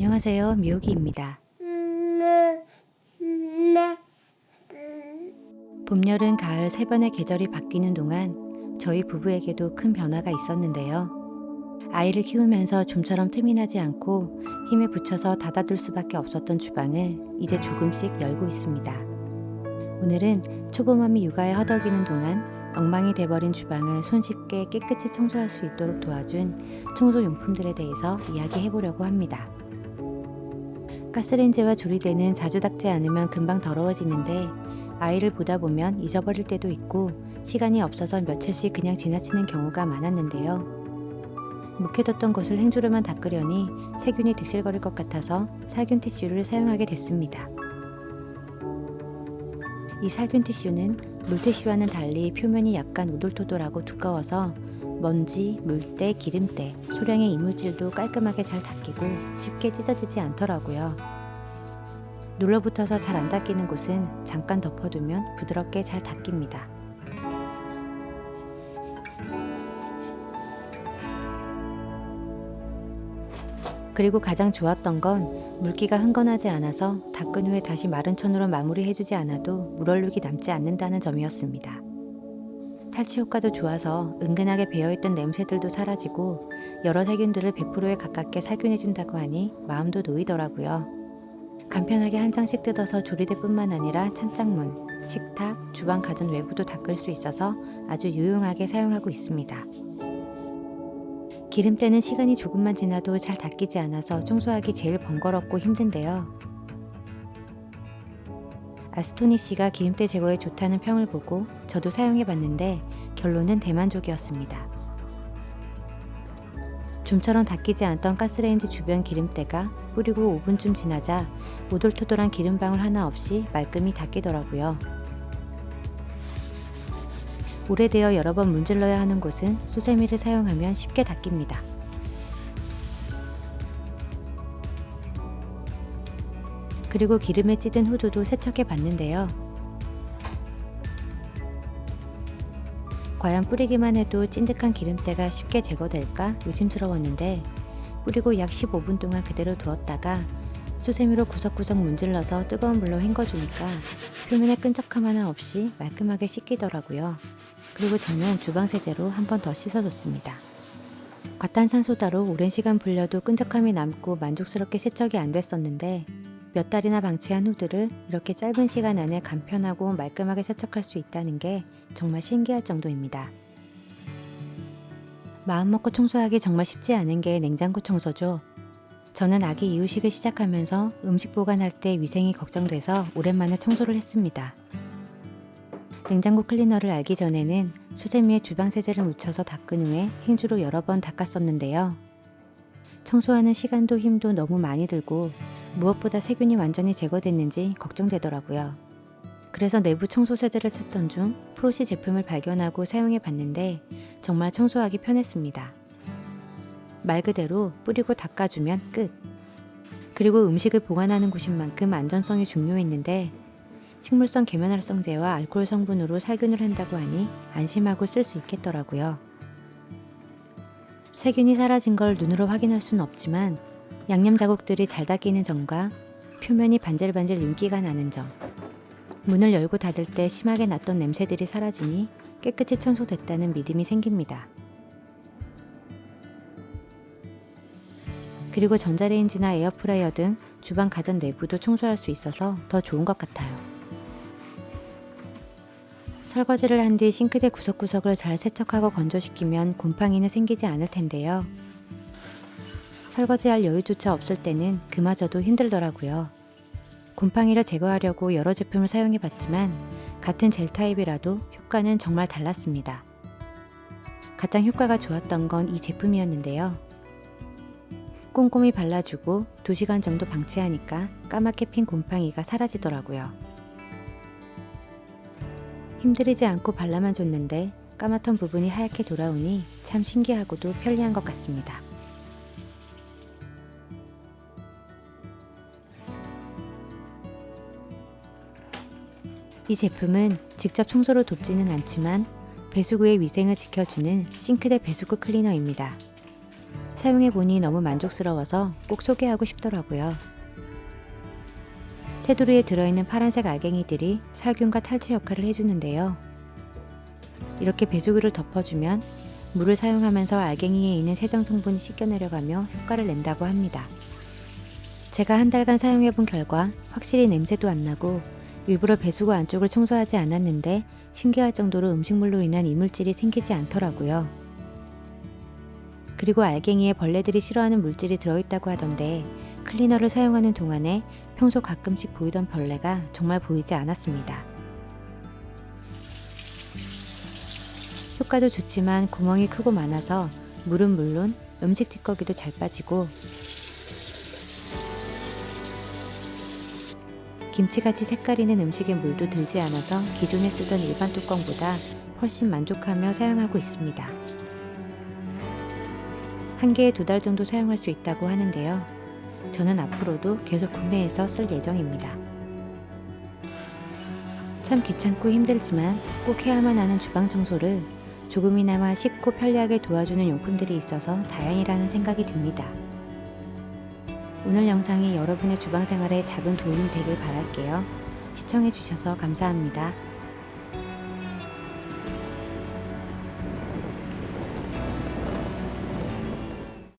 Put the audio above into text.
안녕하세요. 미호기입니다. 봄, 여름, 가을 세 번의 계절이 바뀌는 동안 저희 부부에게도 큰 변화가 있었는데요. 아이를 키우면서 좀처럼 틈이 나지 않고 힘에 붙여서 닫아둘 수밖에 없었던 주방을 이제 조금씩 열고 있습니다. 오늘은 초보맘이 육아에 허덕이는 동안 엉망이 돼버린 주방을 손쉽게 깨끗이 청소할 수 있도록 도와준 청소 용품들에 대해서 이야기해 보려고 합니다. 가스레인지와 조리대는 자주 닦지 않으면 금방 더러워지는데 아이를 보다 보면 잊어버릴 때도 있고 시간이 없어서 며칠씩 그냥 지나치는 경우가 많았는데요. 묵혀뒀던 것을 행주로만 닦으려니 세균이 득실거릴 것 같아서 살균 티슈를 사용하게 됐습니다. 이 살균 티슈는 물티슈와는 달리 표면이 약간 오돌토돌하고 두꺼워서 먼지, 물때, 기름때, 소량의 이물질도 깔끔하게 잘 닦이고 쉽게 찢어지지 않더라고요. 눌러붙어서 잘 안 닦이는 곳은 잠깐 덮어두면 부드럽게 잘 닦입니다. 그리고 가장 좋았던 건 물기가 흥건하지 않아서 닦은 후에 다시 마른 천으로 마무리해주지 않아도 물얼룩이 남지 않는다는 점이었습니다. 탈취 효과도 좋아서 은근하게 배어있던 냄새들도 사라지고 여러 세균들을 100%에 가깝게 살균해준다고 하니 마음도 놓이더라고요. 간편하게 한 장씩 뜯어서 조리대 뿐만 아니라 찬장문, 식탁, 주방 가전 외부도 닦을 수 있어서 아주 유용하게 사용하고 있습니다. 기름때는 시간이 조금만 지나도 잘 닦이지 않아서 청소하기 제일 번거롭고 힘든데요. 아스토니 씨가 기름때 제거에 좋다는 평을 보고 저도 사용해 봤는데 결론은 대만족이었습니다. 좀처럼 닦이지 않던 가스레인지 주변 기름때가 뿌리고 5분쯤 지나자 오돌토돌한 기름방울 하나 없이 말끔히 닦이더라고요. 오래되어 여러 번 문질러야 하는 곳은 수세미를 사용하면 쉽게 닦입니다. 그리고 기름에 찌든 후드도 세척해 봤는데요. 과연 뿌리기만 해도 찐득한 기름때가 쉽게 제거될까 의심스러웠는데 뿌리고 약 15분 동안 그대로 두었다가 수세미로 구석구석 문질러서 뜨거운 물로 헹궈주니까 표면에 끈적함 하나 없이 말끔하게 씻기더라고요. 그리고 저는 주방 세제로 한 번 더 씻어줬습니다. 과탄산소다로 오랜 시간 불려도 끈적함이 남고 만족스럽게 세척이 안 됐었는데 몇 달이나 방치한 후드를 이렇게 짧은 시간 안에 간편하고 말끔하게 세척할 수 있다는 게 정말 신기할 정도입니다. 마음먹고 청소하기 정말 쉽지 않은 게 냉장고 청소죠. 저는 아기 이유식을 시작하면서 음식 보관할 때 위생이 걱정돼서 오랜만에 청소를 했습니다. 냉장고 클리너를 알기 전에는 수세미에 주방 세제를 묻혀서 닦은 후에 행주로 여러 번 닦았었는데요. 청소하는 시간도 힘도 너무 많이 들고 무엇보다 세균이 완전히 제거됐는지 걱정되더라고요. 그래서 내부 청소 세제를 찾던 중 프로시 제품을 발견하고 사용해 봤는데 정말 청소하기 편했습니다. 말 그대로 뿌리고 닦아주면 끝. 그리고 음식을 보관하는 곳인 만큼 안전성이 중요했는데 식물성 계면활성제와 알코올 성분으로 살균을 한다고 하니 안심하고 쓸 수 있겠더라고요. 세균이 사라진 걸 눈으로 확인할 수는 없지만 양념 자국들이 잘 닦이는 점과 표면이 반질반질 윤기가 나는 점, 문을 열고 닫을 때 심하게 났던 냄새들이 사라지니 깨끗이 청소됐다는 믿음이 생깁니다. 그리고 전자레인지나 에어프라이어 등 주방 가전 내부도 청소할 수 있어서 더 좋은 것 같아요. 설거지를 한 뒤 싱크대 구석구석을 잘 세척하고 건조시키면 곰팡이는 생기지 않을 텐데요. 설거지할 여유조차 없을 때는 그마저도 힘들더라고요. 곰팡이를 제거하려고 여러 제품을 사용해 봤지만 같은 젤 타입이라도 효과는 정말 달랐습니다. 가장 효과가 좋았던 건 이 제품이었는데요. 꼼꼼히 발라주고 2시간 정도 방치하니까 까맣게 핀 곰팡이가 사라지더라고요. 힘들이지 않고 발라만 줬는데 까맣던 부분이 하얗게 돌아오니 참 신기하고도 편리한 것 같습니다. 이 제품은 직접 청소를 돕지는 않지만 배수구의 위생을 지켜주는 싱크대 배수구 클리너입니다. 사용해 보니 너무 만족스러워서 꼭 소개하고 싶더라고요. 테두리에 들어있는 파란색 알갱이들이 살균과 탈취 역할을 해주는데요. 이렇게 배수구를 덮어주면 물을 사용하면서 알갱이에 있는 세정 성분이 씻겨 내려가며 효과를 낸다고 합니다. 제가 한 달간 사용해 본 결과 확실히 냄새도 안 나고 일부러 배수구 안쪽을 청소하지 않았는데 신기할 정도로 음식물로 인한 이물질이 생기지 않더라고요. 그리고 알갱이에 벌레들이 싫어하는 물질이 들어있다고 하던데 클리너를 사용하는 동안에 평소 가끔씩 보이던 벌레가 정말 보이지 않았습니다. 효과도 좋지만 구멍이 크고 많아서 물은 물론 음식 찌꺼기도 잘 빠지고 김치같이 색깔 있는 음식에 물도 들지 않아서 기존에 쓰던 일반 뚜껑보다 훨씬 만족하며 사용하고 있습니다. 한 개에 두 달 정도 사용할 수 있다고 하는데요. 저는 앞으로도 계속 구매해서 쓸 예정입니다. 참 귀찮고 힘들지만 꼭 해야만 하는 주방 청소를 조금이나마 쉽고 편리하게 도와주는 용품들이 있어서 다행이라는 생각이 듭니다. 오늘 영상이 여러분의 주방 생활에 작은 도움이 되길 바랄게요. 시청해주셔서 감사합니다.